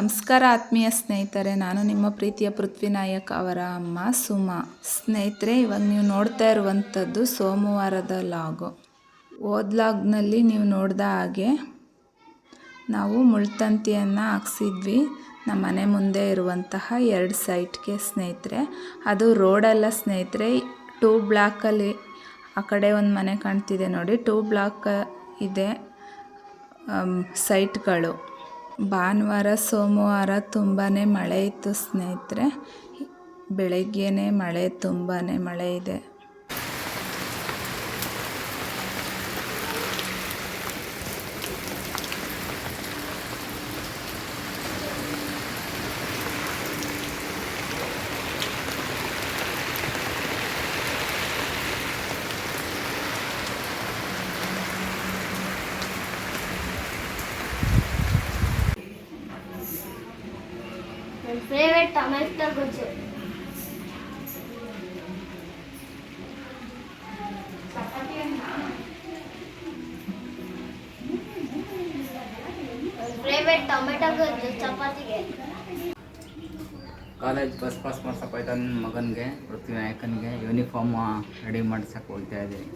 ನಮಸ್ಕಾರ ಆತ್ಮೀಯ ಸ್ನೇಹಿತರೆ, ನಾನು ನಿಮ್ಮ ಪ್ರೀತಿಯ ಪೃಥ್ವಿನಾಯಕ್ ಅವರ ಅಮ್ಮ ಸುಮಾ. ಸ್ನೇಹಿತರೆ, ಇವಾಗ ನೀವು ನೋಡ್ತಾ ಇರುವಂಥದ್ದು ಸೋಮವಾರದ ಲಾಗು. ಓದ್ ಲಾಗ್ನಲ್ಲಿ ನೀವು ನೋಡಿದ ಹಾಗೆ ನಾವು ಮುಳ್ತಂತಿಯನ್ನು ಹಾಕ್ಸಿದ್ವಿ. ನಮ್ಮ ಮನೆ ಮುಂದೆ ಇರುವಂತಹ ಎರಡು ಸೈಟ್ಗೆ ಸ್ನೇಹಿತರೆ. ಅದು ರೋಡಲ್ಲ ಸ್ನೇಹಿತರೆ. ಟೂ ಬ್ಲಾಕಲ್ಲಿ ಆ ಕಡೆ ಒಂದು ಮನೆ ಕಾಣ್ತಿದೆ ನೋಡಿ. ಟೂ ಬ್ಲಾಕ್ ಇದೆ ಸೈಟ್ಗಳು. ಭಾನುವಾರ ಸೋಮವಾರ ತುಂಬಾ ಮಳೆ ಇತ್ತು ಸ್ನೇಹಿತರೆ. ಬೆಳಗ್ಗೆನೇ ಮಳೆ ತುಂಬಾ ಮಳೆ ಇದೆ ನನ್ನ ಫೇವ್ರೆಟ್ ಟೊಮೆಟೊ ಗೊಜ್ಜು ಫೇವ್ರೆಟ್ ಟೊಮೆಟೊ ಗೊಜ್ಜು ಚಪಾತಿಗೆ. ಕಾಲೇಜ್ ಬಸ್ ಪಾಸ್ ಮಾಡ್ಸಪ್ಪ ಹೋಯ್ತಾ ನನ್ನ ಮಗನಿಗೆ ಪೃಥ್ವಿ ನಾಯಕನಿಗೆ ಯೂನಿಫಾರ್ಮ್ ರೆಡಿ ಮಾಡ್ಸಕ್ಕೆ ಹೋಗ್ತಾ ಇದ್ದೀವಿ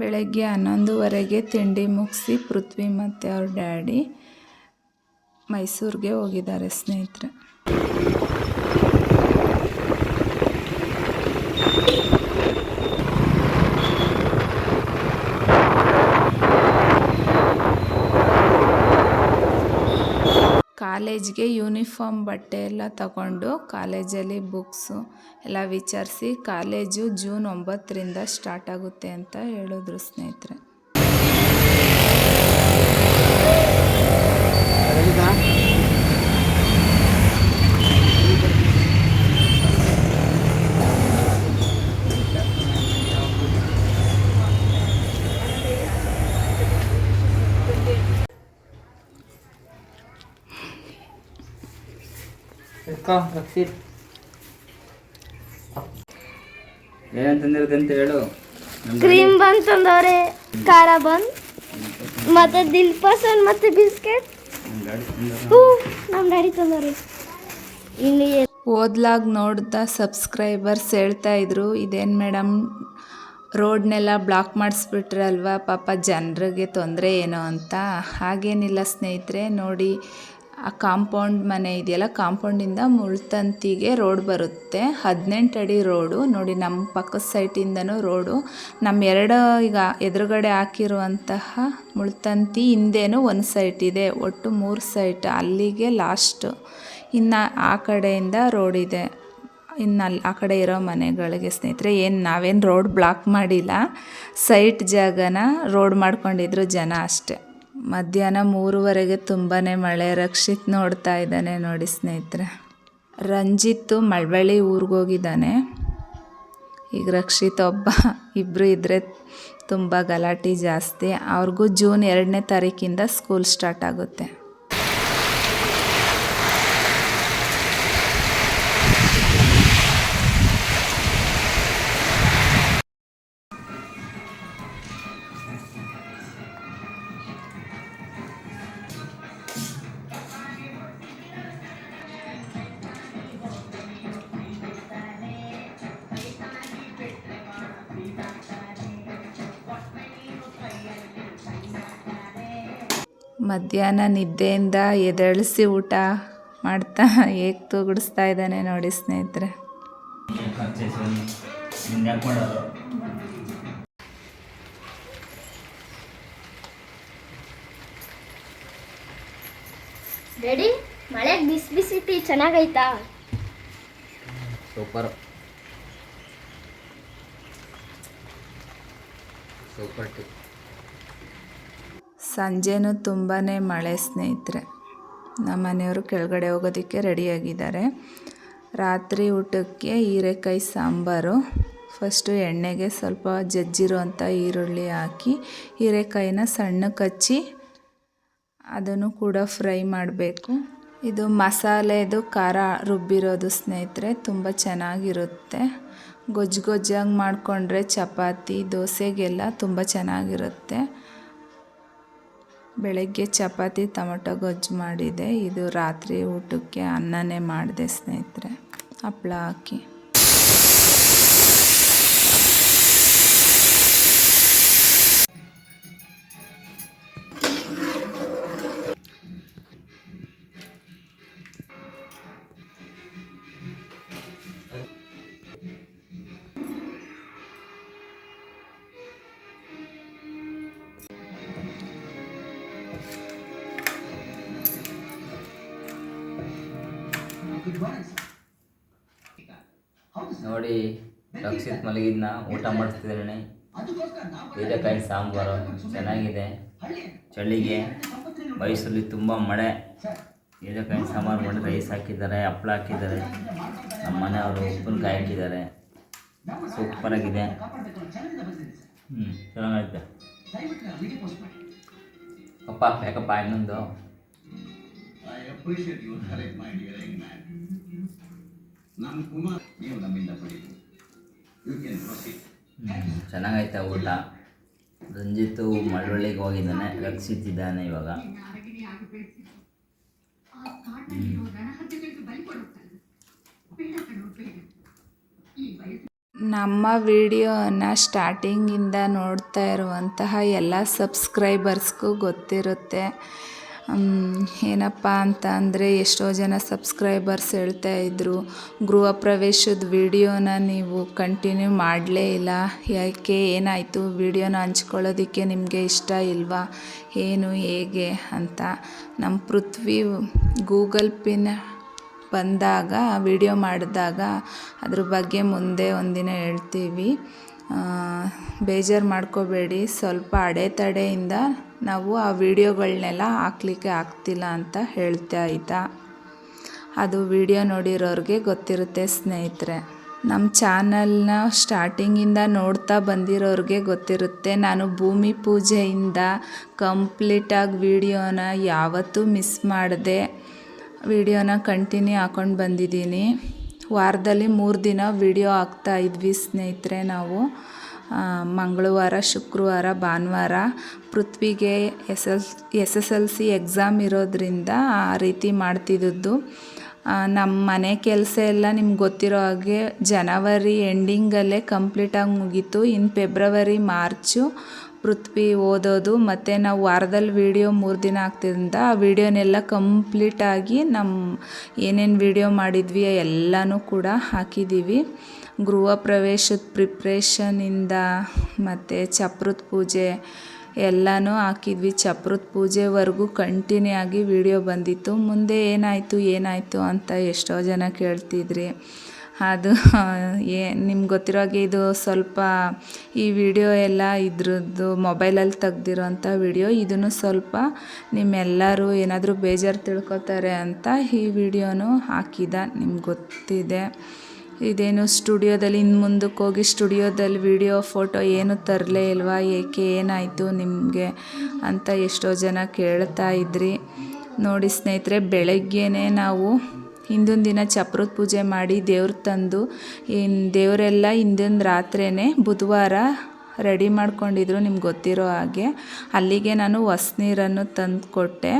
ಬೆಳಗ್ಗೆ ಹನ್ನೊಂದುವರೆಗೆ ತಿಂಡಿ ಮುಗಿಸಿ ಪೃಥ್ವಿ ಮತ್ತು ಅವ್ರ ಡ್ಯಾಡಿ ಮೈಸೂರಿಗೆ ಹೋಗಿದ್ದಾರೆ ಸ್ನೇಹಿತರೆ. ಕಾಲೇಜ್ಗೆ ಯೂನಿಫಾರ್ಮ್ ಬಟ್ಟೆ ಎಲ್ಲ ತಗೊಂಡು ಕಾಲೇಜಲ್ಲಿ ಬುಕ್ಸು ಎಲ್ಲ ವಿಚಾರಿಸಿ ಕಾಲೇಜು ಜೂನ್ ಒಂಬತ್ತರಿಂದ ಸ್ಟಾರ್ಟ್ ಆಗುತ್ತೆ ಅಂತ ಹೇಳಿದ್ರು ಸ್ನೇಹಿತರೆ. ಏನೇನು ತಂದಿರೋದು ಅಂತ ಹೇಳು. ಕ್ರೀಮ್ ಬನ್ ತಂದವ್ರೆ ಖಾರ ಬನ್ ಮತ್ತೆ ದಿಲ್ ಪಸಂದ್ ಮತ್ತೆ ಬಿಸ್ಕೆಟ್. ನಮ್ಮ ಗಾಡಿ ತಂದಿರೋ ಹೂ ನಮ್ಮ ಡ್ಯಾಡಿ ತಂದವ್ರೆ. ಇಲ್ಲಿ ಓದ್ಲಾಗ್ ನೋಡ್ತಾ ಸಬ್ಸ್ಕ್ರೈಬರ್ಸ್ ಹೇಳ್ತಾ ಇದ್ರು ಇದೇನು ಮೇಡಮ್ ರೋಡ್ನೆಲ್ಲ ಬ್ಲಾಕ್ ಮಾಡಿಸ್ಬಿಟ್ರಲ್ವಾ ಪಾಪ ಜನರಿಗೆ ತೊಂದರೆ ಏನೋ ಅಂತ. ಹಾಗೇನಿಲ್ಲ ಸ್ನೇಹಿತರೆ ನೋಡಿ ಆ ಕಾಂಪೌಂಡ್ ಮನೆ ಇದೆಯಲ್ಲ, ಕಾಂಪೌಂಡಿಂದ ಮುಳ್ತಂತಿಗೆ ರೋಡ್ ಬರುತ್ತೆ. ಹದಿನೆಂಟು ಅಡಿ ರೋಡು. ನೋಡಿ, ನಮ್ಮ ಪಕ್ಕದ ಸೈಟಿಂದನೂ ರೋಡು. ನಮ್ಮ ಎರಡು ಈಗ ಎದುರುಗಡೆ ಹಾಕಿರುವಂತಹ ಮುಳ್ತಂತಿ ಹಿಂದೆನೂ ಒಂದು ಸೈಟ್ ಇದೆ. ಒಟ್ಟು ಮೂರು ಸೈಟ್ ಅಲ್ಲಿಗೆ ಲಾಸ್ಟು ಇನ್ನು ಆ ಕಡೆಯಿಂದ ರೋಡ್ ಇದೆ. ಇನ್ನು ಅಲ್ಲಿ ಆ ಕಡೆ ಇರೋ ಮನೆಗಳಿಗೆ ಸ್ನೇಹಿತರೆ, ಏನು ನಾವೇನು ರೋಡ್ ಬ್ಲಾಕ್ ಮಾಡಿಲ್ಲ. ಸೈಟ್ ಜಾಗನ ರೋಡ್ ಮಾಡ್ಕೊಂಡಿದ್ರು ಜನ ಅಷ್ಟೆ. ಮಧ್ಯಾಹ್ನ ಮೂರುವರೆಗೆ ತುಂಬಾ ಮಳೆ, ರಕ್ಷಿತ್ ನೋಡ್ತಾ ಇದ್ದಾನೆ ನೋಡಿ ಸ್ನೇಹಿತರೆ. ರಂಜಿತ್ತು ಮಳವಳ್ಳಿ ಊರಿಗೆ ಹೋಗಿದ್ದಾನೆ. ಈಗ ರಕ್ಷಿತ್ ಒಬ್ಬ ಇಬ್ಬರು ಇದ್ದರೆ ತುಂಬ ಗಲಾಟೆ ಜಾಸ್ತಿ. ಅವ್ರಿಗೂ ಜೂನ್ ಎರಡನೇ ತಾರೀಕಿಂದ ಸ್ಕೂಲ್ ಸ್ಟಾರ್ಟ್ ಆಗುತ್ತೆ. ಮಧ್ಯಾಹ್ನ ನಿದ್ದೆಯಿಂದ ಎದಳಿಸಿ ಊಟ ಮಾಡ್ತಾ ಹೇಗೆ ತೂಗುಡಿಸ್ತಾ ಇದ್ದಾನೆ ನೋಡಿ ಸ್ನೇಹಿತರೆ. ರೆಡಿ? ಮಳೆಗೆ ಬಿಸಿ ಬಿಸಿ ಟೀ ಚೆನ್ನಾಗೈತಾ? ಸೂಪರ್. ಸೂಪರ್ ಟಿ ಸಂಜೆನೂ ತುಂಬಾ ಮಳೆ ಸ್ನೇಹಿತರೆ. ನಮ್ಮ ಮನೆಯವರು ಕೆಳಗಡೆ ಹೋಗೋದಕ್ಕೆ ರೆಡಿಯಾಗಿದ್ದಾರೆ. ರಾತ್ರಿ ಊಟಕ್ಕೆ ಹೀರೆಕಾಯಿ ಸಾಂಬಾರು ಫಸ್ಟು ಎಣ್ಣೆಗೆ ಸ್ವಲ್ಪ ಜಜ್ಜಿರುವಂಥ ಈರುಳ್ಳಿ ಹಾಕಿ, ಹೀರೆಕಾಯಿನ ಸಣ್ಣ ಕಚ್ಚಿ ಅದನ್ನು ಕೂಡ ಫ್ರೈ ಮಾಡಬೇಕು. ಇದು ಮಸಾಲೆದು ಖಾರ ರುಬ್ಬಿರೋದು ಸ್ನೇಹಿತರೆ, ತುಂಬ ಚೆನ್ನಾಗಿರುತ್ತೆ. ಗೊಜ್ಜು ಗೊಜ್ಜಾಗಿ ಮಾಡಿಕೊಂಡ್ರೆ ಚಪಾತಿ, ದೋಸೆಗೆಲ್ಲ ತುಂಬ ಚೆನ್ನಾಗಿರುತ್ತೆ. ಬೆಳಗ್ಗೆ ಚಪಾತಿ ಟೊಮೊಟೊ ಗೊಜ್ಜು ಮಾಡಿದೆ. ಇದು ರಾತ್ರಿ ಊಟಕ್ಕೆ ಅನ್ನನೇ ಮಾಡಿದೆ ಸ್ನೇಹಿತರೆ. ಹಪ್ಳ ಹಾಕಿ. ನೋಡಿ, ರಕ್ಷಿತ್ ಮಲಗಿದ್ನ, ಊಟ ಮಾಡಿಸ್ತಿದ್ದಾನೆ ಹೀರೆಕಾಯಿ ಸಾಂಬಾರು, ಚೆನ್ನಾಗಿದೆ. ಚಳಿಗೆ, ಮೈಸೂರಲ್ಲಿ ತುಂಬ ಮಳೆ. ಹೀರೆಕಾಯಿ ಸಾಂಬಾರು ಮಾಡಿ ರೈಸ್ ಹಾಕಿದ್ದಾರೆ ಹಪ್ಪಳ ಹಾಕಿದ್ದಾರೆ. ನಮ್ಮ ಮನೆಯವರು ಉಪ್ಪಿನಕಾಯಿ ಹಾಕಿದ್ದಾರೆ. ಸೂಪರಾಗಿದೆ ಹ್ಞೂ ಚೆನ್ನಾಗೈತೆ. ಅಪ್ಪ, ಯಾಕಪ್ಪ ಇನ್ನೊಂದು? ಚೆನ್ನಾಗೈತೆ ಊಟ. ರಂಜಿತು ಮಳವಳ್ಳಿಗೆ ಹೋಗಿದ್ದಾನೆ ರಕ್ಷಿತಿದ್ದಾನೆ ಇವಾಗ. ನಮ್ಮ ವಿಡಿಯೋನ ಸ್ಟಾರ್ಟಿಂಗಿಂದ ನೋಡ್ತಾ ಇರುವಂತಹ ಎಲ್ಲ ಸಬ್ಸ್ಕ್ರೈಬರ್ಸ್ಗೂ ಗೊತ್ತಿರುತ್ತೆ. ಏನಪ್ಪ ಅಂತ ಅಂದರೆ ಎಷ್ಟೋ ಜನ ಸಬ್ಸ್ಕ್ರೈಬರ್ಸ್ ಹೇಳ್ತಾ ಇದ್ದರು ಗೃಹ ಪ್ರವೇಶದ ವಿಡಿಯೋನ ನೀವು ಕಂಟಿನ್ಯೂ ಮಾಡಲೇ ಇಲ್ಲ. ಯಾಕೆ? ಏನಾಯಿತು? ವಿಡಿಯೋನ ಹಂಚ್ಕೊಳ್ಳೋದಕ್ಕೆ ನಿಮಗೆ ಇಷ್ಟ ಇಲ್ವಾ? ಏನು? ಹೇಗೆ? ಅಂತ. ನಮ್ಮ ಪೃಥ್ವಿ ಗೂಗಲ್ ಪಿನ್ ಬಂದಾಗ, ವಿಡಿಯೋ ಮಾಡಿದಾಗ ಅದ್ರ ಬಗ್ಗೆ ಮುಂದೆ ಒಂದಿನ ಹೇಳ್ತೀವಿ. ಬೇಜಾರು ಮಾಡ್ಕೋಬೇಡಿ. ಸ್ವಲ್ಪ ಅಡೆತಡೆಯಿಂದ ನಾವು ಆ ವಿಡಿಯೋಗಳನ್ನೆಲ್ಲ ಹಾಕ್ಲಿಕ್ಕೆ ಆಗ್ತಿಲ್ಲ ಅಂತ ಹೇಳ್ತಾ ಇದ್ದ. ಅದು ವಿಡಿಯೋ ನೋಡಿರೋರಿಗೆ ಗೊತ್ತಿರುತ್ತೆ ಸ್ನೇಹಿತರೆ. ನಮ್ಮ ಚಾನಲ್ನ ಸ್ಟಾರ್ಟಿಂಗಿಂದ ನೋಡ್ತಾ ಬಂದಿರೋರಿಗೆ ಗೊತ್ತಿರುತ್ತೆ. ನಾನು ಭೂಮಿ ಪೂಜೆಯಿಂದ ಕಂಪ್ಲೀಟಾಗಿ ವಿಡಿಯೋನ ಯಾವತ್ತೂ ಮಿಸ್ ಮಾಡದೆ. ವಿಡಿಯೋನ ಕಂಟಿನ್ಯೂ ಹಾಕ್ಕೊಂಡು ಬಂದಿದ್ದೀನಿ. ವಾರದಲ್ಲಿ ಮೂರು ದಿನ ವಿಡಿಯೋ ಹಾಕ್ತಾ ಇದ್ವಿ ಸ್ನೇಹಿತರೆ ನಾವು. ಮಂಗಳವಾರ, ಶುಕ್ರವಾರ, ಭಾನುವಾರ ಪೃಥ್ವಿಗೆ S L, S S L C exam ಇರೋದ್ರಿಂದ ಆ ರೀತಿ ಮಾಡ್ತಿದ್ದದ್ದು. ನಮ್ಮ ಮನೆ ಕೆಲಸ ಎಲ್ಲ ನಿಮ್ಗೆ ಗೊತ್ತಿರೋ ಹಾಗೆ ಜನವರಿ ಎಂಡಿಂಗಲ್ಲೇ ಕಂಪ್ಲೀಟಾಗಿ ಮುಗೀತು. ಇನ್ನು ಫೆಬ್ರವರಿ ಮಾರ್ಚು ಪೃಥ್ವಿ ಓದೋದು ಮತ್ತು ನಾವು ವಾರದಲ್ಲಿ ವೀಡಿಯೋ ಮೂರು ದಿನ ಆಗ್ತಿದ್ದಂತ ಆ ವೀಡಿಯೋನೆಲ್ಲ ಕಂಪ್ಲೀಟಾಗಿ ನಮ್ಮ ಏನೇನು ವೀಡಿಯೋ ಮಾಡಿದ್ವಿ ಎಲ್ಲನೂ ಕೂಡ ಹಾಕಿದ್ದೀವಿ ಗೃಹ ಪ್ರವೇಶದ ಪ್ರಿಪ್ರೇಷನಿಂದ ಮತ್ತು ಚಪ್ರದ ಪೂಜೆ ಎಲ್ಲನೂ ಹಾಕಿದ್ವಿ. ಚಪ್ರದ ಪೂಜೆವರೆಗೂ ಕಂಟಿನ್ಯೂ ಆಗಿ ವಿಡಿಯೋ ಬಂದಿತ್ತು. ಮುಂದೆ ಏನಾಯಿತು ಏನಾಯಿತು ಅಂತ ಎಷ್ಟೋ ಜನ ಕೇಳ್ತಿದ್ರಿ. ಅದು ಏ, ನಿಮ್ಗೆ ಗೊತ್ತಿರೋ ಹಾಗೆ ಇದು ಸ್ವಲ್ಪ ಈ ವಿಡಿಯೋ ಎಲ್ಲ ಇದ್ರದ್ದು ಮೊಬೈಲಲ್ಲಿ ತೆಗ್ದಿರೋಂಥ ವಿಡಿಯೋ. ಇದನ್ನು ಸ್ವಲ್ಪ ನಿಮ್ಮೆಲ್ಲರೂ ಏನಾದರೂ ಬೇಜಾರು ತಿಳ್ಕೊತಾರೆ ಅಂತ ಈ ವಿಡಿಯೋನು ಹಾಕಿದ. ನಿಮ್ಗೆ ಗೊತ್ತಿದೆ. ಇದೇನು ಸ್ಟುಡಿಯೋದಲ್ಲಿ ಇನ್ನು ಮುಂದಕ್ಕೆ ಹೋಗಿ ಸ್ಟುಡಿಯೋದಲ್ಲಿ ವಿಡಿಯೋ, ಫೋಟೋ ಏನು ತರಲೇ ಇಲ್ವಾ? ಏಕೆ ಏನಾಯಿತು ನಿಮಗೆ ಅಂತ ಎಷ್ಟೋ ಜನ ಕೇಳ್ತಾ ಇದ್ರಿ. ನೋಡಿ ಸ್ನೇಹಿತರೆ, ಬೆಳಗ್ಗೆನೇ ನಾವು ಹಿಂದಿನ ದಿನ ಚಪ್ರದ ಪೂಜೆ ಮಾಡಿ ದೇವ್ರ ತಂದು ಇನ್ನು ದೇವರೆಲ್ಲ ಹಿಂದಿನ ರಾತ್ರಿಯೇ ಬುಧವಾರ ರೆಡಿ ಮಾಡ್ಕೊಂಡಿದ್ರು ನಿಮ್ಗೆ ಗೊತ್ತಿರೋ ಹಾಗೆ. ಅಲ್ಲಿಗೆ ನಾನು ಹೊಸ್ನೀರನ್ನು ತಂದು ಕೊಟ್ಟೆ.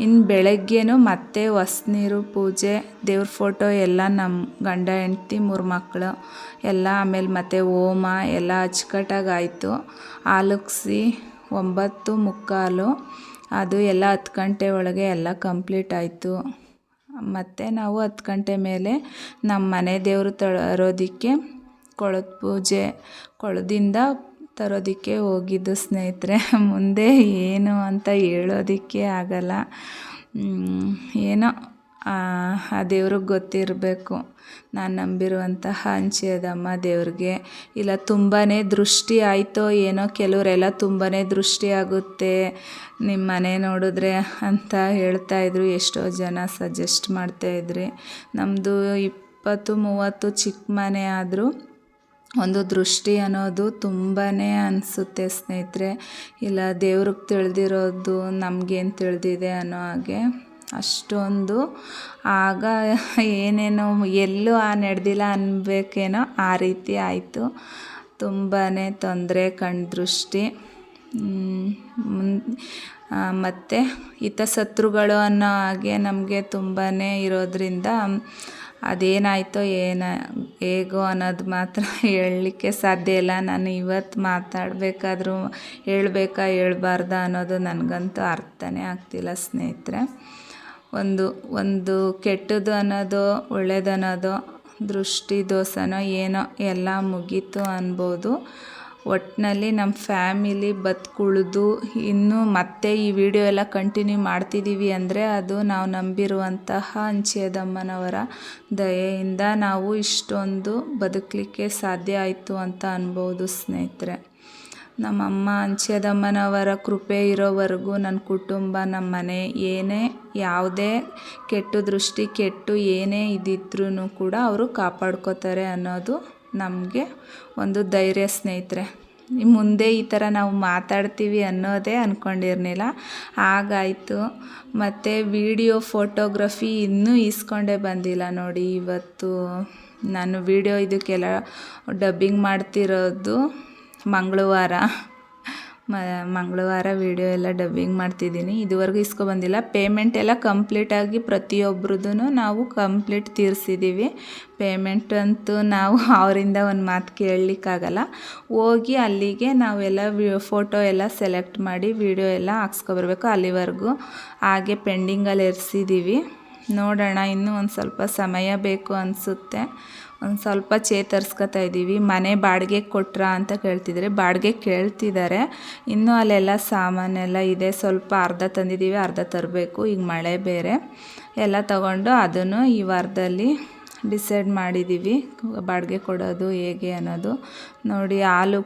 ಇನ್ನು ಬೆಳಗ್ಗೆನೂ ಮತ್ತೆ ಹೊಸ್ನೀರು ಪೂಜೆ, ದೇವ್ರ ಫೋಟೋ ಎಲ್ಲ ನಮ್ಮ ಗಂಡ ಹೆಂಡ್ತಿ ಮೂರು ಮಕ್ಕಳು ಎಲ್ಲ ಆಮೇಲೆ ಮತ್ತೆ ಹೋಮ ಎಲ್ಲ ಅಚ್ಚುಕಟ್ಟಾಗಾಯಿತು. ಆಲಕ್ಸಿ ಒಂಬತ್ತು ಮುಕ್ಕಾಲು, ಅದು ಎಲ್ಲ ಹತ್ತು ಗಂಟೆ ಒಳಗೆ ಎಲ್ಲ ಕಂಪ್ಲೀಟ್ ಆಯಿತು. ಮತ್ತು ನಾವು ಹತ್ತು ಗಂಟೆ ಮೇಲೆ ನಮ್ಮ ಮನೆ ದೇವರು ತರೋದಕ್ಕೆ ಕೊಳದ ಪೂಜೆ, ಕೊಳದಿಂದ ತರೋದಕ್ಕೆ ಹೋಗಿದ್ದು ಸ್ನೇಹಿತರೆ. ಮುಂದೆ ಏನು ಅಂತ ಹೇಳೋದಕ್ಕೆ ಆಗಲ್ಲ. ಏನೋ ಆ ದೇವ್ರಿಗೆ ಗೊತ್ತಿರಬೇಕು. ನಾನು ನಂಬಿರುವಂತಹ ಹಂಚೇದಮ್ಮ ದೇವ್ರಿಗೆ. ಇಲ್ಲ ತುಂಬಾ ದೃಷ್ಟಿ ಆಯಿತೋ ಏನೋ ಕೆಲವರೆಲ್ಲ ತುಂಬಾ ದೃಷ್ಟಿ ಆಗುತ್ತೆ. ನಿಮ್ಮ ಮನೆ ನೋಡಿದ್ರೆ ಅಂತ ಹೇಳ್ತಾಯಿದ್ರು ಎಷ್ಟೋ ಜನ ಸಜೆಸ್ಟ್ ಮಾಡ್ತಾಯಿದ್ರಿ ನಮ್ಮದು ಇಪ್ಪತ್ತು, ಮೂವತ್ತು ಚಿಕ್ಕ ಮನೆ ಆದರೂ ಒಂದು ದೃಷ್ಟಿ ಅನ್ನೋದು ತುಂಬಾ ಅನಿಸುತ್ತೆ ಸ್ನೇಹಿತರೆ. ಇಲ್ಲ, ದೇವ್ರಿಗೆ ತಿಳಿದಿರೋದು ನಮಗೇನು ತಿಳಿದಿದೆ ಅನ್ನೋ ಹಾಗೆ. ಅಷ್ಟೊಂದು. ಆಗ ಏನೇನೋ ಎಲ್ಲೂ ಆ ನಡೆದಿಲ್ಲ ಅನ್ಬೇಕೇನೋ ಆ ರೀತಿ ಆಯಿತು. ತುಂಬಾ ತೊಂದರೆ ಕಣ್ದೃಷ್ಟಿ ಮತ್ತು ಹಿತಶತ್ರುಗಳು ಅನ್ನೋ ಹಾಗೆ ನಮಗೆ ತುಂಬಾ ಇರೋದ್ರಿಂದ ಅದೇನಾಯಿತೋ ಏನ, ಹೇಗೋ ಅನ್ನೋದು ಮಾತ್ರ ಹೇಳಲಿಕ್ಕೆ ಸಾಧ್ಯ ಇಲ್ಲ. ನಾನು ಇವತ್ತು ಮಾತಾಡಬೇಕಾದ್ರೂ ಹೇಳಬೇಕಾ ಹೇಳ್ಬಾರ್ದಾ ಅನ್ನೋದು ನನಗಂತೂ ಅರ್ಥನೇ ಆಗ್ತಿಲ್ಲ ಸ್ನೇಹಿತರೆ. ಒಂದು ಒಂದು ಕೆಟ್ಟದ್ದು ಅನ್ನೋದೋ ಒಳ್ಳೇದು ಅನ್ನೋದು ದೃಷ್ಟಿ ದೋಷನೋ ಏನೋ ಎಲ್ಲ ಮುಗೀತು ಅನ್ಬೋದು. ಒಟ್ಟಿನಲ್ಲಿ ನಮ್ಮ ಫ್ಯಾಮಿಲಿ ಬದುಕುಳಿದು ಇನ್ನೂ ಮತ್ತೆ ಈ ವಿಡಿಯೋ ಎಲ್ಲ ಕಂಟಿನ್ಯೂ ಮಾಡ್ತಿದ್ದೀವಿ ಅಂದರೆ ಅದು ನಾವು ನಂಬಿರುವಂತಹ ಅಂಚಿಯದಮ್ಮನವರ ದಯೆಯಿಂದ ನಾವು ಇಷ್ಟೊಂದು ಬದುಕಲಿಕ್ಕೆ ಸಾಧ್ಯ ಆಯಿತು ಅಂತ ಅನ್ಬೋದು ಸ್ನೇಹಿತರೆ. ನಮ್ಮಮ್ಮ ಅಂಚೆದಮ್ಮನವರ ಕೃಪೆ ಇರೋವರೆಗೂ ನನ್ನ ಕುಟುಂಬ, ನಮ್ಮ ಮನೆ ಏನೇ ಯಾವುದೇ ಕೆಟ್ಟ ದೃಷ್ಟಿ, ಕೆಟ್ಟು ಏನೇ ಇದ್ದಿದ್ರೂ ಕೂಡ ಅವರು ಕಾಪಾಡ್ಕೋತಾರೆ ಅನ್ನೋದು ನಮಗೆ ಒಂದು ಧೈರ್ಯ ಸ್ನೇಹಿತರೆ. ಮುಂದೆ ಈ ಥರ ನಾವು ಮಾತಾಡ್ತೀವಿ ಅನ್ನೋದೇ ಅಂದ್ಕೊಂಡಿರ್ಲಿಲ್ಲ ಹಾಗಾಯಿತು. ಮತ್ತು ವಿಡಿಯೋ ಫೋಟೋಗ್ರಫಿ ಇನ್ನೂ ಈಸ್ಕೊಂಡೇ ಬಂದಿಲ್ಲ ನೋಡಿ ಇವತ್ತು. ನಾನು ವಿಡಿಯೋ ಇದಕ್ಕೆಲ್ಲ ಡಬ್ಬಿಂಗ್ ಮಾಡ್ತಿರೋದು ಮಂಗಳವಾರ. ಮಂಗಳವಾರ ವೀಡಿಯೋ ಎಲ್ಲ ಡಬ್ಬಿಂಗ್ ಮಾಡ್ತಿದ್ದೀನಿ. ಇದುವರೆಗೂ ಇಸ್ಕೊಬಂದಿಲ್ಲ ಪೇಮೆಂಟ್ ಎಲ್ಲ ಕಂಪ್ಲೀಟಾಗಿ ಪ್ರತಿಯೊಬ್ರದ್ದು ನಾವು ಕಂಪ್ಲೀಟ್ ತೀರಿಸಿದ್ದೀವಿ ಪೇಮೆಂಟ್ ಅಂತೂ ನಾವು ಅವರಿಂದ ಒಂದು ಮಾತು ಕೇಳಲಿಕ್ಕಾಗಲ್ಲ. ಹೋಗಿ ಅಲ್ಲಿಗೆ ನಾವೆಲ್ಲ ಫೋಟೋ ಎಲ್ಲ ಸೆಲೆಕ್ಟ್ ಮಾಡಿ ವೀಡಿಯೋ ಎಲ್ಲ ಹಾಕ್ಸ್ಕೊಬರ್ಬೇಕು ಅಲ್ಲಿವರೆಗೂ. ಹಾಗೆ ಪೆಂಡಿಂಗಲ್ಲಿ ಇರಿಸಿದ್ದೀವಿ ನೋಡೋಣ, ಇನ್ನೂ ಒಂದು ಸ್ವಲ್ಪ ಸಮಯ ಬೇಕು ಅನಿಸುತ್ತೆ. ಒಂದು ಸ್ವಲ್ಪ ಚೇತರಿಸ್ಕೊತಾ ಇದ್ದೀವಿ ಮನೆ ಬಾಡಿಗೆ ಕೊಟ್ರಾ ಅಂತ ಕೇಳ್ತಿದ್ದಾರೆ ಬಾಡಿಗೆ ಕೇಳ್ತಿದ್ದಾರೆ ಇನ್ನೂ ಅಲ್ಲೆಲ್ಲ ಸಾಮಾನೆಲ್ಲ ಇದೆ. ಸ್ವಲ್ಪ ಅರ್ಧ ತಂದಿದ್ದೀವಿ ಅರ್ಧ ತರಬೇಕು. ಈಗ ಮಳೆ ಬೇರೆ. ಎಲ್ಲ ತಗೊಂಡು ಅದನ್ನು ಈ ವಾರದಲ್ಲಿ ಡಿಸೈಡ್ ಮಾಡಿದ್ದೀವಿ ಬಾಡಿಗೆ ಕೊಡೋದು ಹೇಗೆ ಅನ್ನೋದು. ನೋಡಿ ಹಾಲು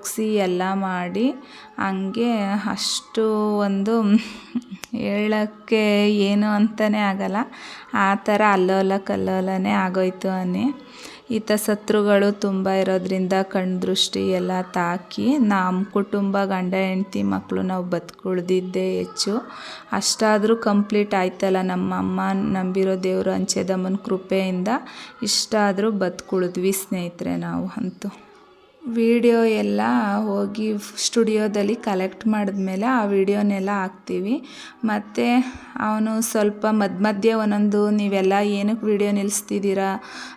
ಎಲ್ಲ ಮಾಡಿ ಹಂಗೆ ಅಷ್ಟು ಒಂದು ಹೇಳೋಕ್ಕೆ ಏನು ಅಂತಲೇ ಆಗಲ್ಲ. ಆ ಥರ ಅಲ್ಲೋಲ ಕಲ್ಲೋಲನೇ ಆಗೋಯ್ತು ಅನ್ನಿ. ಹಿತಶತ್ರುಗಳು ತುಂಬ ಇರೋದ್ರಿಂದ ಕಣ್ದೃಷ್ಟಿ ಎಲ್ಲ ತಾಕಿ ನಮ್ಮ ಕುಟುಂಬ ಗಂಡ, ಹೆಂಡ್ತಿ ಮಕ್ಕಳು ನಾವು ಬದುಕುಳ್ದಿದ್ದೇ ಹೆಚ್ಚು. ಅಷ್ಟಾದರೂ ಕಂಪ್ಲೀಟ್ ಆಯ್ತಲ್ಲ ನಮ್ಮ ಅಮ್ಮ? ನಂಬಿರೋ ದೇವರು ಅಂಚೆದಮ್ಮನ ಕೃಪೆಯಿಂದ ಇಷ್ಟಾದರೂ ಬದುಕುಳಿದ್ವಿ ಸ್ನೇಹಿತರೆ ನಾವು ಅಂತೂ. ವಿಡಿಯೋ ಎಲ್ಲ ಹೋಗಿ ಸ್ಟುಡಿಯೋದಲ್ಲಿ ಕಲೆಕ್ಟ್ ಮಾಡಿದ್ಮೇಲೆ ಆ ವಿಡಿಯೋನೆಲ್ಲ ಹಾಕ್ತೀವಿ. ಮತ್ತು ಅವನು ಸ್ವಲ್ಪ ಮಧ್ಯ ಮಧ್ಯೆ ಒಂದೊಂದು, ನೀವೆಲ್ಲ ಏನಕ್ಕೆ ವಿಡಿಯೋ ನಿಲ್ಲಿಸ್ತಿದ್ದೀರಾ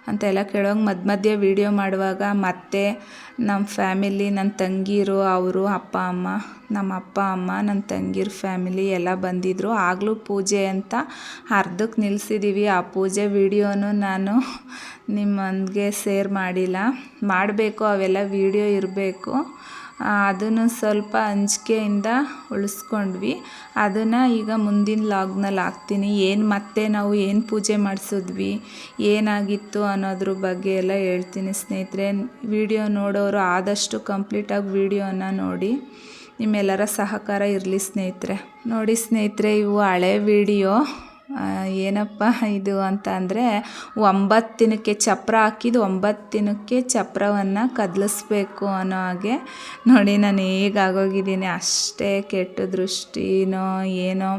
ಅಂತೆಲ್ಲ ಕೇಳೋಂಗೆ ಮಧ್ಯ ಮಧ್ಯೆ ವಿಡಿಯೋ ಮಾಡುವಾಗ ಮತ್ತೆ ನಮ್ಮ ಫ್ಯಾಮಿಲಿ, ನನ್ನ ತಂಗೀರು, ಅವರು, ಅಪ್ಪ, ಅಮ್ಮ, ನಮ್ಮ ಅಪ್ಪ, ಅಮ್ಮ, ನನ್ನ ತಂಗೀರ್, ಫ್ಯಾಮಿಲಿ ಎಲ್ಲ ಬಂದಿದ್ದರು ಆಗಲೂ ಪೂಜೆ ಅಂತ ಅರ್ಧಕ್ಕೆ ನಿಲ್ಲಿಸಿದ್ದೀವಿ ಆ ಪೂಜೆ ವಿಡಿಯೋನು ನಾನು ನಿಮ್ಮೊಂದಿಗೆ ಸೇರ್ ಮಾಡಿಲ್ಲ. ಮಾಡಬೇಕು, ಅವೆಲ್ಲ ವಿಡಿಯೋ ಇರಬೇಕು. ಅದನ್ನು ಸ್ವಲ್ಪ ಅಂಜಿಕೆಯಿಂದ ಉಳಿಸ್ಕೊಂಡ್ವಿ. ಅದನ್ನು ಈಗ ಮುಂದಿನ ಲಾಗ್ನಲ್ಲಿ ಹಾಕ್ತೀನಿ. ಏನು ಮತ್ತೆ ನಾವು ಏನು ಪೂಜೆ ಮಾಡಿಸಿದ್ವಿ, ಏನಾಗಿತ್ತು ಅನ್ನೋದ್ರ ಬಗ್ಗೆ ಎಲ್ಲ ಹೇಳ್ತೀನಿ ಸ್ನೇಹಿತರೆ. ವಿಡಿಯೋ ನೋಡೋರು ಆದಷ್ಟು ಕಂಪ್ಲೀಟಾಗಿ ವಿಡಿಯೋನ ನೋಡಿ, ನಿಮ್ಮೆಲ್ಲರ ಸಹಕಾರ ಇರಲಿ ಸ್ನೇಹಿತರೆ. ನೋಡಿ ಸ್ನೇಹಿತರೆ, ಇವು ಹಳೆ ವಿಡಿಯೋ ಏನಪ್ಪ ಇದು ಅಂತ ಅಂದರೆ ಒಂಬತ್ತು ದಿನಕ್ಕೆ ಚಪ್ಪರ ಹಾಕಿದ್ದು ಒಂಬತ್ತು ದಿನಕ್ಕೆ ಚಪ್ಪರವನ್ನು ಕದಲಿಸ್ಬೇಕು ಅನ್ನೋ ಹಾಗೆ. ನೋಡಿ, ನಾನು ಹೇಗಾಗೋಗಿದ್ದೀನಿ, ಅಷ್ಟೇ ಕೆಟ್ಟ ದೃಷ್ಟಿನೋ ಏನೋ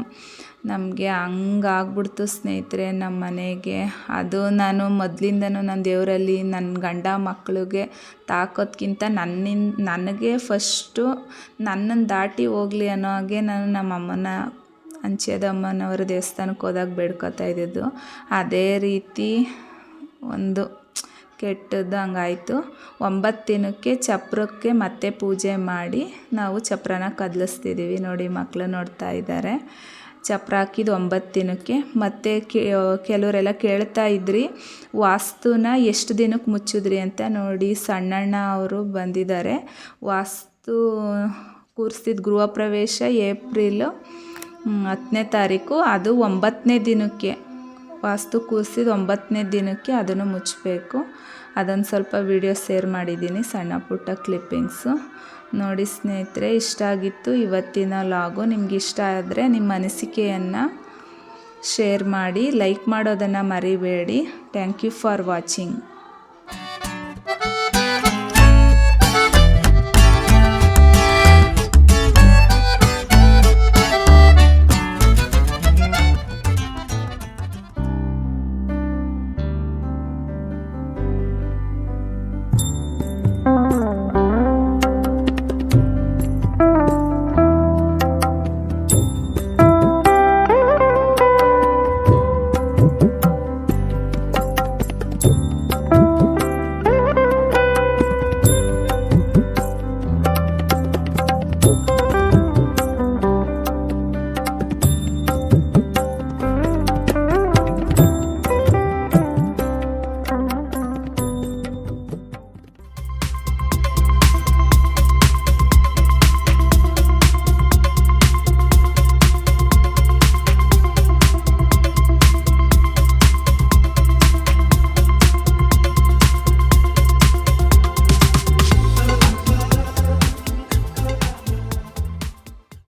ನಮಗೆ ಹಂಗಾಗ್ಬಿಡ್ತು ಸ್ನೇಹಿತರೆ ನಮ್ಮ ಮನೆಗೆ. ಅದು ನಾನು ಮೊದಲಿಂದನೂ ನನ್ನ ದೇವರಲ್ಲಿ ನನ್ನ ಗಂಡ ಮಕ್ಕಳಿಗೆ ತಾಕೋದ್ಕಿಂತ ನನ್ನಿಂದ, ನನಗೆ ಫಸ್ಟು ನನ್ನನ್ನು ದಾಟಿ ಹೋಗಲಿ ಅನ್ನೋ ಹಾಗೆ ನಾನು ನಮ್ಮ ಅಮ್ಮನ ಅಂಚೆದಮ್ಮನವರ ದೇವಸ್ಥಾನಕ್ಕೆ ಹೋದಾಗ ಬೇಡ್ಕೊತಾ ಇದ್ದಿದ್ದು. ಅದೇ ರೀತಿ ಒಂದು ಕೆಟ್ಟದ್ದು ಹಂಗಾಯಿತು. ಒಂಬತ್ತು ದಿನಕ್ಕೆ ಚಪ್ರಕ್ಕೆ ಮತ್ತೆ ಪೂಜೆ ಮಾಡಿ ನಾವು ಚಪ್ರನ ಕದಲಿಸ್ತಿದ್ದೀವಿ. ನೋಡಿ ಮಕ್ಕಳು ನೋಡ್ತಾ ಇದ್ದಾರೆ. ಚಪ್ರ ಹಾಕಿದ್ದು ಒಂಬತ್ತು ದಿನಕ್ಕೆ. ಮತ್ತು ಕೆಲವರೆಲ್ಲ ಕೇಳ್ತಾ ಇದ್ರಿ, ವಾಸ್ತುನ ಎಷ್ಟು ದಿನಕ್ಕೆ ಮುಚ್ಚಿದ್ರಿ ಅಂತ ನೋಡಿ ಸಣ್ಣಣ್ಣ ಅವರು ಬಂದಿದ್ದಾರೆ. ವಾಸ್ತು ಕೂರಿಸಿದ ಗೃಹ ಪ್ರವೇಶ ಏಪ್ರಿಲು ಹತ್ತನೇ ತಾರೀಕು, ಅದು ಒಂಬತ್ತನೇ ದಿನಕ್ಕೆ. ವಾಸ್ತು ಕೂರಿಸಿದ ಒಂಬತ್ತನೇ ದಿನಕ್ಕೆ ಅದನ್ನು ಮುಚ್ಚಬೇಕು. ಅದನ್ನು ಸ್ವಲ್ಪ ವಿಡಿಯೋ ಶೇರ್ ಮಾಡಿದ್ದೀನಿ ಸಣ್ಣ ಪುಟ್ಟ ಕ್ಲಿಪ್ಪಿಂಗ್ಸು ನೋಡಿ ಸ್ನೇಹಿತರೆ, ಇಷ್ಟ ಆಗಿತ್ತು ಇವತ್ತಿನ ಲಾಗು ನಿಮ್ಗೆ ಇಷ್ಟ ಆದರೆ ನಿಮ್ಮ ಅನಿಸಿಕೆಯನ್ನು ಶೇರ್ ಮಾಡಿ ಲೈಕ್ ಮಾಡೋದನ್ನು ಮರಿಬೇಡಿ. Thank you for watching